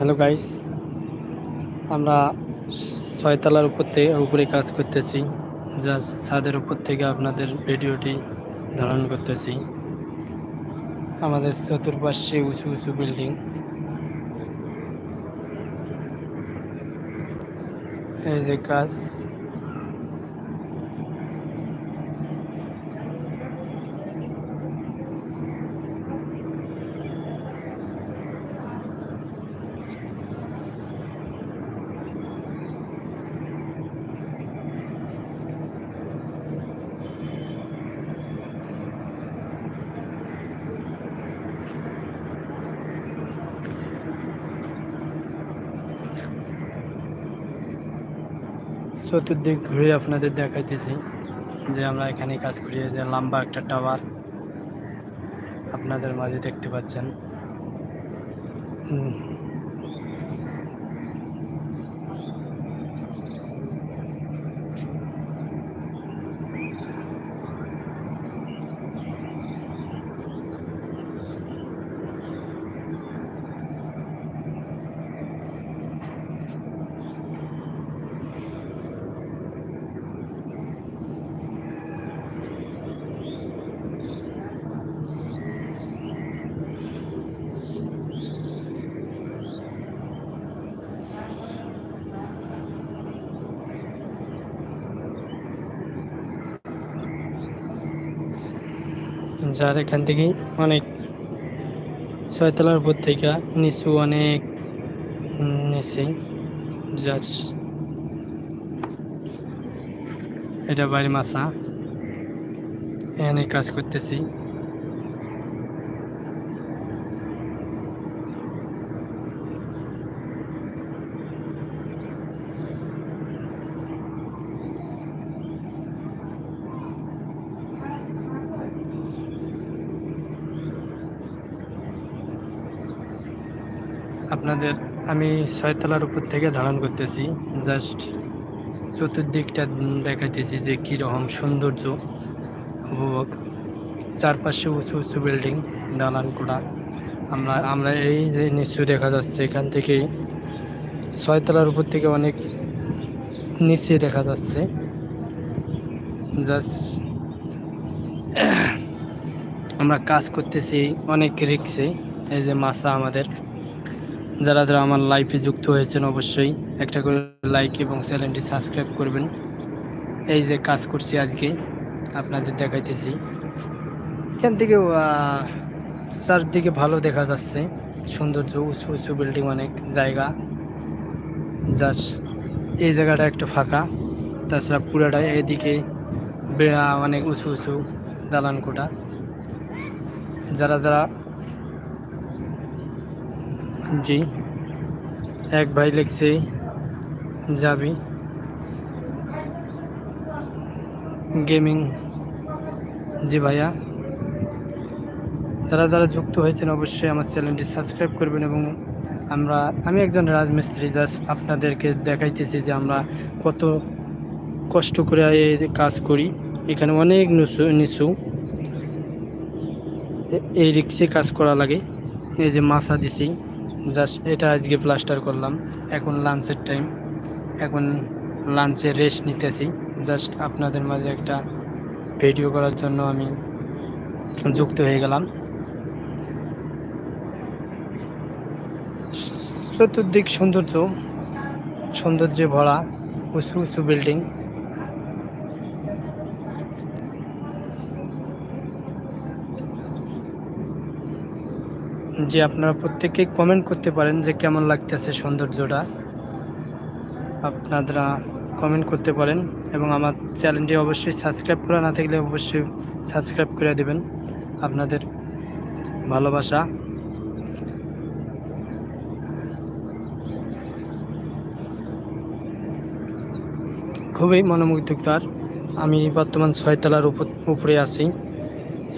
Hello guys আমরা ছয়তলার উপর থেকে উপরে কাজ করতেছি। যা ছাদের উপর থেকে আপনাদের ভিডিওটি ধারণ করতেছি। আমাদের চতুর্পাশে উঁচু উঁচু বিল্ডিং। এই যে কাজ। চতুর্দিক ঘুরে আপনাদের দেখাইতেছি যে আমরা এখানে কাজ করি যে লম্বা একটা টাওয়ার আপনাদের মাঝে দেখতে পাচ্ছেন। যার এখান থেকে অনেক ছয়তলার উপর থেকে নিচু অনেক নিচে যাচ এটা বাড়ি মাসা এখানে কাজ করতেছি। আপনাদের আমি ছয়তলার উপর থেকে ধারণ করতেছি। জাস্ট চতুর্দিকটা দেখাইতেছি যে কীরকম সৌন্দর্য উপভোগ। চারপাশে উঁচু উঁচু বিল্ডিং, দালান কোড়া আমরা আমরা এই যে নিচু দেখা যাচ্ছে, এখান থেকেই ছয়তলার উপর থেকে অনেক নিচে দেখা যাচ্ছে। জাস্ট আমরা কাজ করতেছি অনেক রিক্সে। এই যে মাসা আমাদের যারা যারা আমার লাইফে যুক্ত হয়েছেন অবশ্যই একটা করে লাইক এবং চ্যানেলটি সাবস্ক্রাইব করবেন। এই যে কাজ করছি আজকে, আপনাদের দেখাইতেছি। এখান থেকে চারদিকে ভালো দেখা যাচ্ছে। সৌন্দর্য, উঁচু উঁচু বিল্ডিং অনেক জায়গা। জাস্ট এই জায়গাটা একটু ফাঁকা। তাছাড়া পুরাটা এদিকে অনেক উঁচু উঁচু দালান কোটা যারা যারা জি। এক ভাই লিখছে, যাবি। গেমিং। জি ভাইয়া। যারা যারা যুক্ত হয়েছেন অবশ্যই আমার চ্যানেলটি সাবস্ক্রাইব করবেন এবং আমরা, আমি একজন রাজমিস্ত্রি, জাস্ট আপনাদেরকে দেখাইতেছি যে আমরা কত কষ্ট করে এই কাজ করি। এখানে অনেক নিচু নিচু। এই রিক্সে কাজ করা লাগে। এই যে মাছা দিছি। জাস্ট এটা আজকে প্লাস্টার করলাম। এখন লাঞ্চের টাইম এখন লাঞ্চে রেস্ট নিতেছি। জাস্ট আপনাদের মাঝে একটা ভিডিও করার জন্য আমি যুক্ত হয়ে গেলাম। চতুর্দিক সৌন্দর্য। সৌন্দর্যে ভরা, উঁচু উঁচু বিল্ডিং যে আপনারা প্রত্যেকেই কমেন্ট করতে পারেন যে কেমন লাগতেছে সৌন্দর্যটা। আপনারা কমেন্ট করতে পারেন এবং আমার চ্যানেলটি অবশ্যই সাবস্ক্রাইব করা না থাকলে অবশ্যই সাবস্ক্রাইব করে দেবেন আপনাদের ভালোবাসা। খুবই মনোমুগ্ধকর। আমি বর্তমান ছয়তলার উপর উপরে আছি।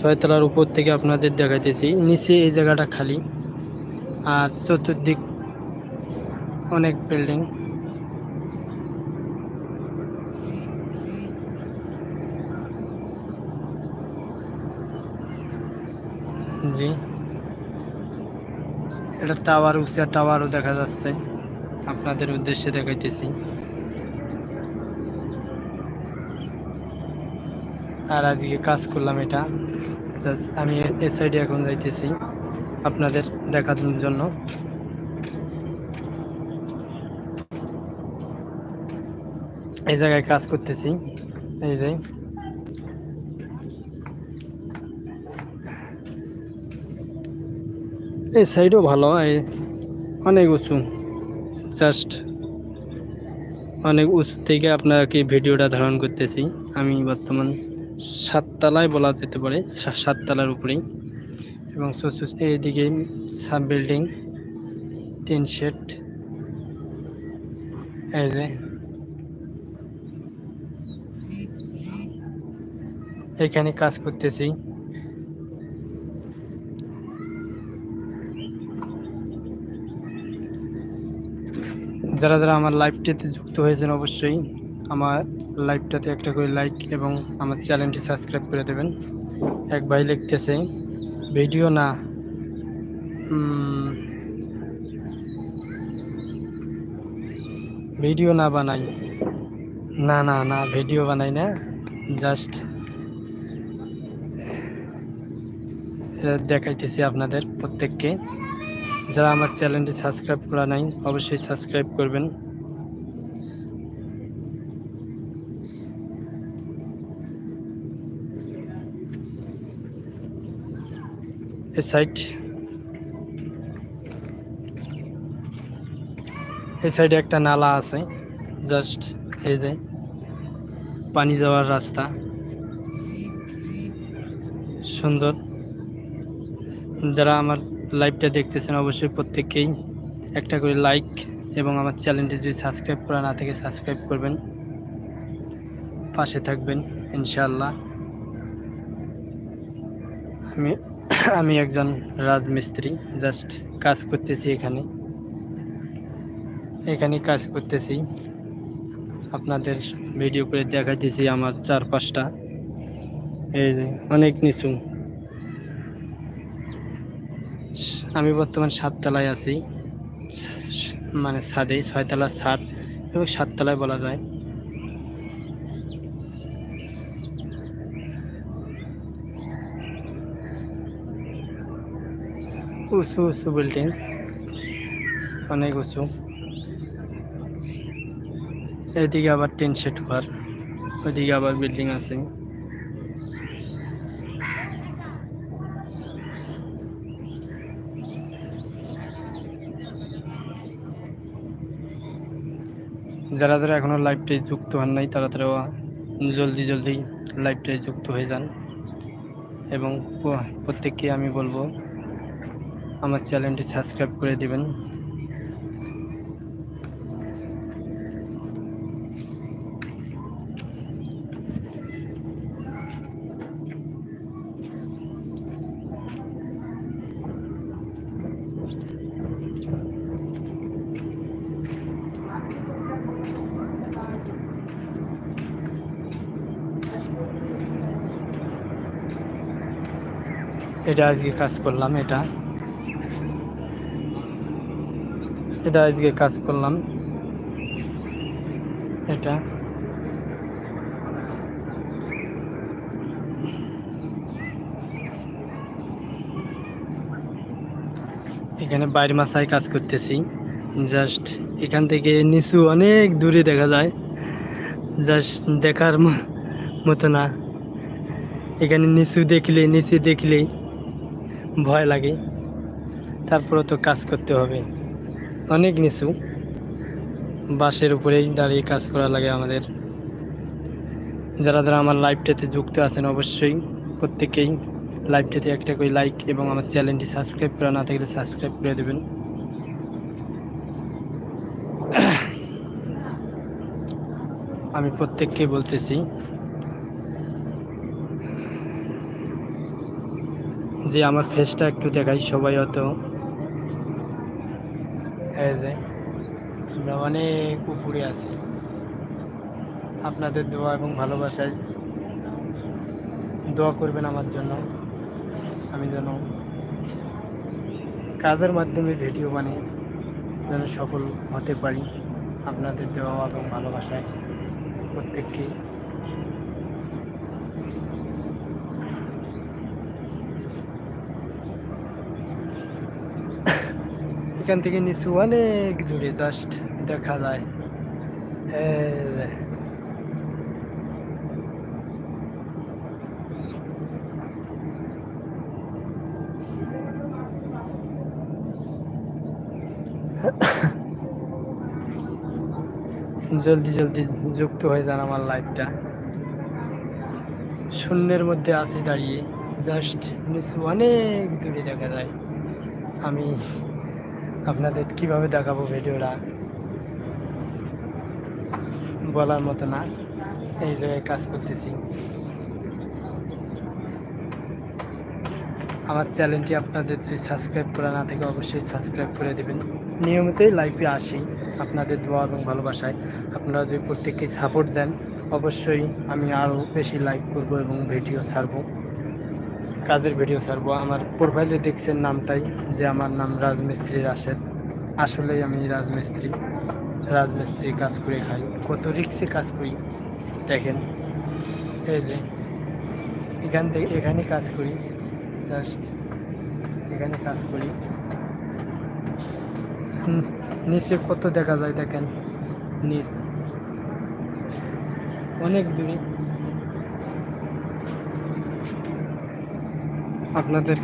ছয়তলার উপর থেকে আপনাদের দেখাইতেছি। নিচে এই জায়গাটা খালি। আর চতুর্দিক অনেক বিল্ডিং। জি। এটা টাওয়ার, উঁচা টাওয়ারও দেখা যাচ্ছে। আপনাদের উদ্দেশ্যে দেখাইতেছি। আর আজকে কাজ করলাম এটা। জাস্ট আমি এ সাইডে এখন যাইতেছি আপনাদের দেখানোর জন্য। এই জায়গায় কাজ করতেছি। এই যে। এই সাইডও ভালো, এই অনেক উঁচু। জাস্ট অনেক উঁচু থেকে আপনাকে ভিডিওটা ধারণ করতেছি। আমি বর্তমান সাততলায় বলা যেতে পারে সাততলার উপরেই। এবং এইদিকে সাব বিল্ডিং তিন শেড। এই যে। এখানে কাজ করতেছি। যারা যারা আমার লাইভটিতে যুক্ত হয়েছেন অবশ্যই আমার লাইভটাতে একটা করে লাইক এবং আমার চ্যানেলটি সাবস্ক্রাইব করে দেবেন। এক ভাই লিখতেছে, ভিডিও না। ভিডিও না বানাই। না না না, ভিডিও বানাই না, জাস্ট দেখাইতেছি আপনাদের প্রত্যেককে। যারা আমার চ্যানেলটি সাবস্ক্রাইব করা নাই, অবশ্যই সাবস্ক্রাইব করবেন। এই সাইড এই সাইডে একটা নালা আছে জাস্ট এই যে পানি যাওয়ার রাস্তা। সুন্দর। যারা আমার লাইভটা দেখতেছেন অবশ্যই প্রত্যেককেই একটা করে লাইক এবং আমার চ্যানেলটি যদি সাবস্ক্রাইব করা না থেকে সাবস্ক্রাইব করবেন। পাশে থাকবেন, ইনশাআল্লাহ। আমি আমি একজন রাজমিস্ত্রি জাস্ট কাজ করতেছি এখানে। এখানে কাজ করতেছি। আপনাদের ভিডিও করে দেখাইতেছি আমার চারপাশটা। এই যে, অনেক নিচু। আমি বর্তমান সাততলায় আছি। মানে ছাদে, ছয়তলা ছাদ এবং সাততলায় বলা যায়। উঁচু উঁচু বিল্ডিং অনেক উঁচু। এদিকে আবার টিন শেড ঘর, ওইদিকে আবার বিল্ডিং আছে। যারা যারা এখনও লাইভটাই যুক্ত হন নাই, তারা তারা জলদি জলদি লাইভটাই যুক্ত হয়ে যান। এবং প্রত্যেককে আমি বলব আমার চ্যানেলটি সাবস্ক্রাইব করে দিবেন। এটা আজকে কাজ করলাম এটা। এটা আজকে কাজ করলাম। এটা। এখানে বাইর মাসায় কাজ করতেছি। জাস্ট এখান থেকে নিচু অনেক দূরে দেখা যায়। জাস্ট দেখার মতো না। এখানে নিচু দেখলে নিচে দেখলেই ভয় লাগে। তারপরে তো কাজ করতে হবে। অনেক নিচু। বাসের উপরেই দাঁড়িয়ে কাজ করা লাগে আমাদের। যারা যারা আমার লাইভটাতে যুক্ত আছেন অবশ্যই প্রত্যেকেই লাইভটাতে একটা করে লাইক এবং আমার চ্যানেলটি সাবস্ক্রাইব করা না থাকলে সাবস্ক্রাইব করে দেবেন। আমি প্রত্যেককে বলতেছি যে আমার ফেসটা একটু দেখাই সবাই হয়তো এই যে, আমরা অনেক উপরে আছি। আপনাদের দোয়া এবং ভালোবাসায় দোয়া করবেন আমার জন্য। আমি যেন কাজের মাধ্যমে ভিডিও বানিয়ে যেন সফল হতে পারি আপনাদের দেওয়া এবং ভালোবাসায় প্রত্যেককে। এখান থেকে নিচু অনেক দূরে জাস্ট দেখা যায়। জলদি জলদি যুক্ত হয়ে যান আমার লাইফটা শূন্যের মধ্যে আছি দাঁড়িয়ে জাস্ট নিচু অনেক দূরে দেখা যায়। আমি আপনাদের কীভাবে দেখাবো ভিডিওটা? বলার মতো না। এই জায়গায় কাজ করতেছি। আমার চ্যানেলটি আপনাদের যদি সাবস্ক্রাইব করা না থাকে, অবশ্যই সাবস্ক্রাইব করে দেবেন। নিয়মিতই লাইভে আসি আপনাদের দোয়া এবং ভালোবাসায়। আপনারা যদি প্রত্যেককে সাপোর্ট দেন, অবশ্যই আমি আরও বেশি লাইভ করব এবং ভিডিও ছাড়বো। কাজের ভিডিও ছাড়বো। আমার প্রোফাইলে দেখছেন নামটাই, যে আমার নাম রাজমিস্ত্রি রাশেদ। আসলেই আমি রাজমিস্ত্রি। রাজমিস্ত্রি কাজ করে খাই। কত রিক্সে কাজ করি। দেখেন, এই যে, এখান থেকে, এখানে কাজ করি। জাস্ট এখানে কাজ করি। নিচে কত দেখা যায় দেখেন। নিচ। অনেক দূরে। আপনাদের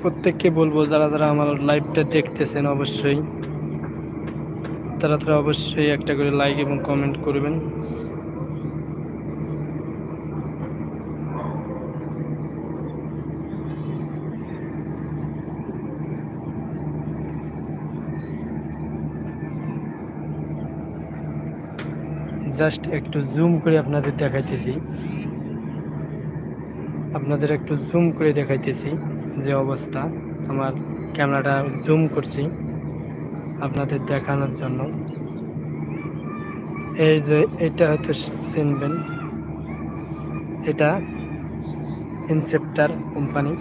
প্রত্যেককে বলব, যারা যারা আমার লাইভটা দেখতেছেন অবশ্যই, তারা তারা অবশ্যই একটা করে লাইক এবং কমেন্ট করবেন। জাস্ট একটু জুম করে আপনাদের দেখাইতেছি। আপনাদের একটু জুম করে দেখাইতেছি যে অবস্থা। আমার ক্যামেরাটা জুম করছি আপনাদের দেখানোর জন্য। এই যে এটা হয়তো চিনবেন, এটা ইনসেপ্টার কোম্পানি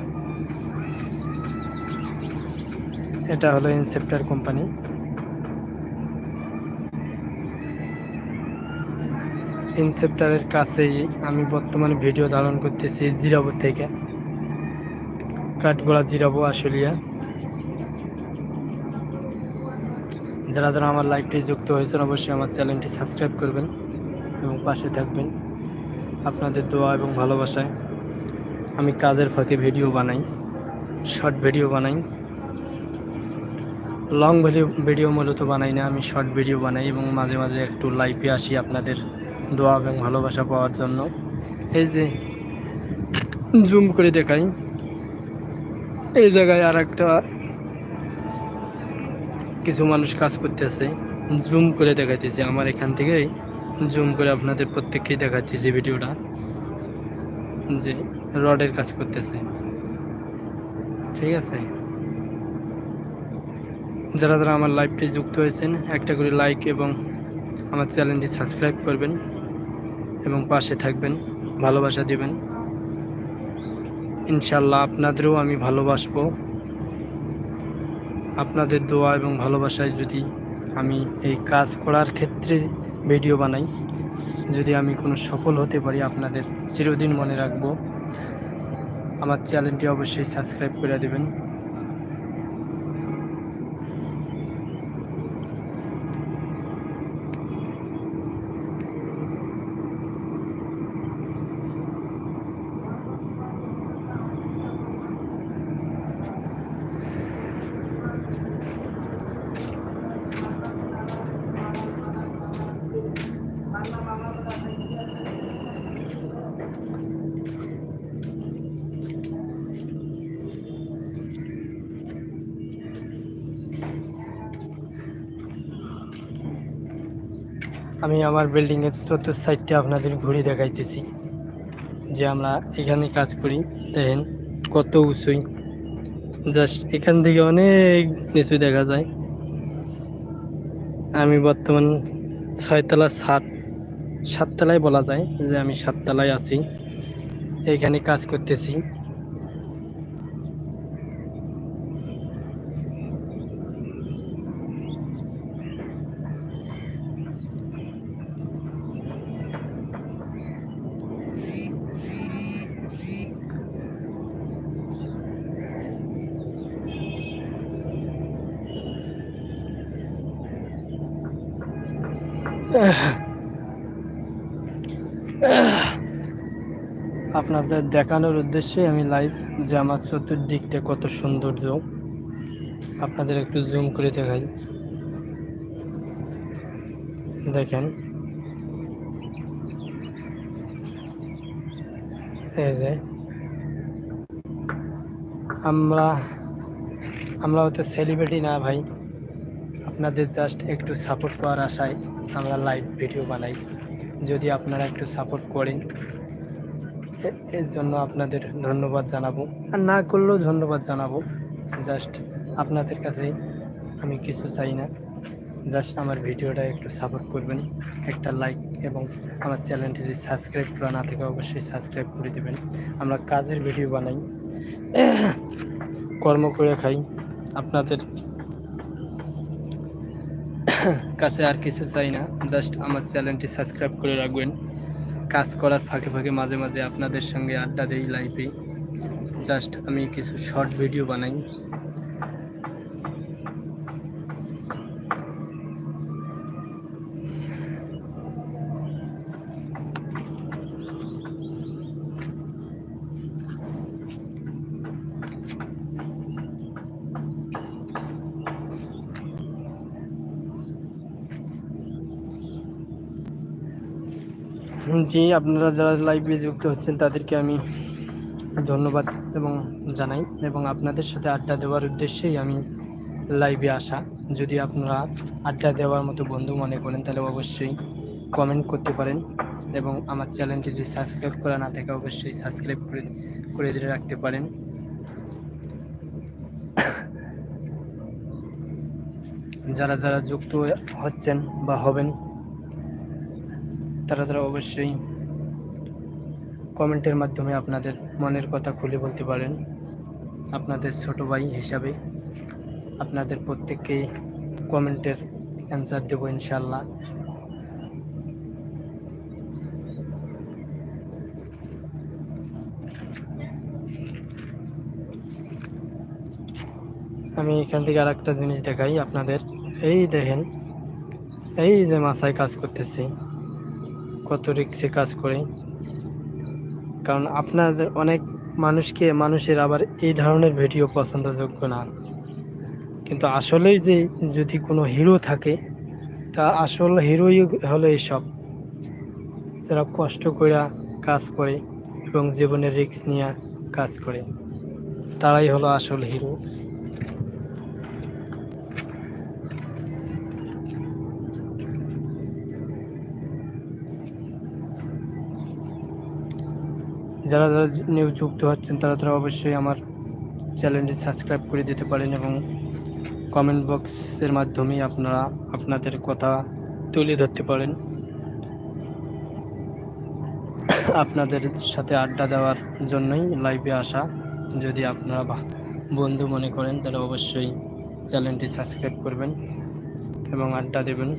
এটা হলো ইনসেপ্টার কোম্পানি ইনসেপ্টারের কাছেই আমি বর্তমানে ভিডিও ধারণ করতেছি জিরাবো থেকে। কাঠগোড়া জিরাবো আশুলিয়া। যারা যারা আমার লাইভটি যুক্ত হয়েছেন, অবশ্যই আমার চ্যানেলটি সাবস্ক্রাইব করবেন এবং পাশে থাকবেন। আপনাদের দোয়া এবং ভালোবাসায় আমি কাজের ফাঁকে ভিডিও বানাই শর্ট ভিডিও বানাই। লং ভিডিও ভিডিও মূলত বানাই না, আমি শর্ট ভিডিও বানাই এবং মাঝে মাঝে একটু লাইভে আসি আপনাদের দোয়া এবং ভালোবাসা পাওয়ার জন্য। এই যে জুম করে দেখাই। এই জায়গায় আর একটা কিছু মানুষ কাজ করতেছে। জুম করে দেখাইতেছে। আমার এখান থেকেই জুম করে আপনাদের প্রত্যেককেই দেখাইতেছি ভিডিওটা। যে রডের কাজ করতেছে। ঠিক আছে? যারা যারা আমার লাইভটি যুক্ত হয়েছেন, একটা করে লাইক এবং আমার চ্যানেলটি সাবস্ক্রাইব করবেন। এবং পাশে থাকবেন, ভালোবাসা দিবেন। ইনশাল্লাহ আপনাদেরও আমি ভালোবাসবো। আপনাদের দোয়া এবং ভালোবাসায় যদি আমি এই কাজ করার ক্ষেত্রে ভিডিও বানাই, যদি আমি কোনো সফল হতে পারি, আপনাদের চিরদিন মনে রাখব। আমার চ্যানেলটি অবশ্যই সাবস্ক্রাইব করে দেবেন। আমি আমার বিল্ডিংয়ের চতুর্থ সাইডটা আপনাদের ঘুরে দেখাইতেছি। যে আমরা এখানে কাজ করি। দেখেন কত উঁচুই জাস্ট এখান থেকে অনেক নিচু দেখা যায়। আমি বর্তমান ছয়তলা সাত সাততলায় বলা যায় যে আমি সাততলায় আছি। হ্যাঁ, কাজ করতেছি। আপনাদের দেখানোর উদ্দেশ্যে আমি লাইভ যে আমার চতুর্দিকটা কত সৌন্দর্য, আপনাদের একটু জুম করে দেখাই। দেখেন। এই যে। আমরা আমরা হয়তো সেলিব্রিটি না ভাই। আপনাদের জাস্ট একটু সাপোর্ট পাওয়ার আশায় আমরা লাইভ ভিডিও বানাই। যদি আপনারা একটু সাপোর্ট করেন এর জন্য আপনাদের ধন্যবাদ জানাব। আর না করলেও ধন্যবাদ জানাব। জাস্ট আপনাদের কাছে আমি কিছু চাই না। জাস্ট আমার ভিডিওটা একটু সাপোর্ট করবেন, একটা লাইক এবং আমার চ্যানেলটি যদি সাবস্ক্রাইব করা না থাকে, অবশ্যই সাবস্ক্রাইব করে দেবেন। আমরা কাজের ভিডিও বানাই, কর্ম করে খাই। আপনাদের কাছে আর কিছু চাই না জাস্ট আমার চ্যানেলটি সাবস্ক্রাইব করে রাখবেন। কাজ করার ফাঁকে ফাঁকে মাঝে মাঝে আপনাদের সঙ্গে আড্ডা দেই লাইফে জাস্ট আমি কিছু শর্ট ভিডিও বানাই। জি, আপনারা যারা লাইভে যুক্ত হচ্ছেন, তাদেরকে আমি ধন্যবাদ এবং জানাই এবং আপনাদের সাথে আড্ডা দেওয়ার উদ্দেশ্যেই আমি লাইভে আসা। যদি আপনারা আড্ডা দেওয়ার মতো বন্ধু মনে করেন, তাহলে অবশ্যই কমেন্ট করতে পারেন এবং আমার চ্যানেলটি যদি সাবস্ক্রাইব করা না থাকে, অবশ্যই সাবস্ক্রাইব করে করে দিয়ে রাখতে পারেন। যারা যারা যুক্ত হচ্ছেন বা হবেন তারা তারা অবশ্যই কমেন্টের মাধ্যমে আপনাদের মনের কথা খুলে বলতে পারেন। আপনাদের ছোট ভাই হিসাবে আপনাদের প্রত্যেককেই কমেন্টের অ্যান্সার দেবো ইনশাল্লাহ আমি এখান থেকে আর একটা জিনিস দেখাই আপনাদের। এই দেখেন, এই যে মাথায় কাজ করতেছি। কত রিক্সে কাজ করে। কারণ আপনাদের অনেক মানুষকে মানুষের আবার এই ধরনের ভিডিও পছন্দযোগ্য না। কিন্তু আসলেই যে যদি কোনো হিরো থাকে, তা আসল হিরোই হলো এইসব যারা কষ্ট করে কাজ করে এবং জীবনের রিক্স নিয়ে কাজ করে, তারাই হলো আসল হিরো যারা যারা নিউ যুক্ত হচ্ছেন, তারা তারা অবশ্যই আমার চ্যানেলটি সাবস্ক্রাইব করে দিতে পারেন এবং কমেন্ট বক্সের মাধ্যমে আপনারা আপনাদের কথা তুলে ধরতে পারেন। আপনাদের সাথে আড্ডা দেওয়ার জন্যই লাইভে আসা। যদি আপনারা বন্ধু মনে করেন, তাহলে অবশ্যই চ্যানেলটি সাবস্ক্রাইব করবেন এবং আড্ডা দেবেন।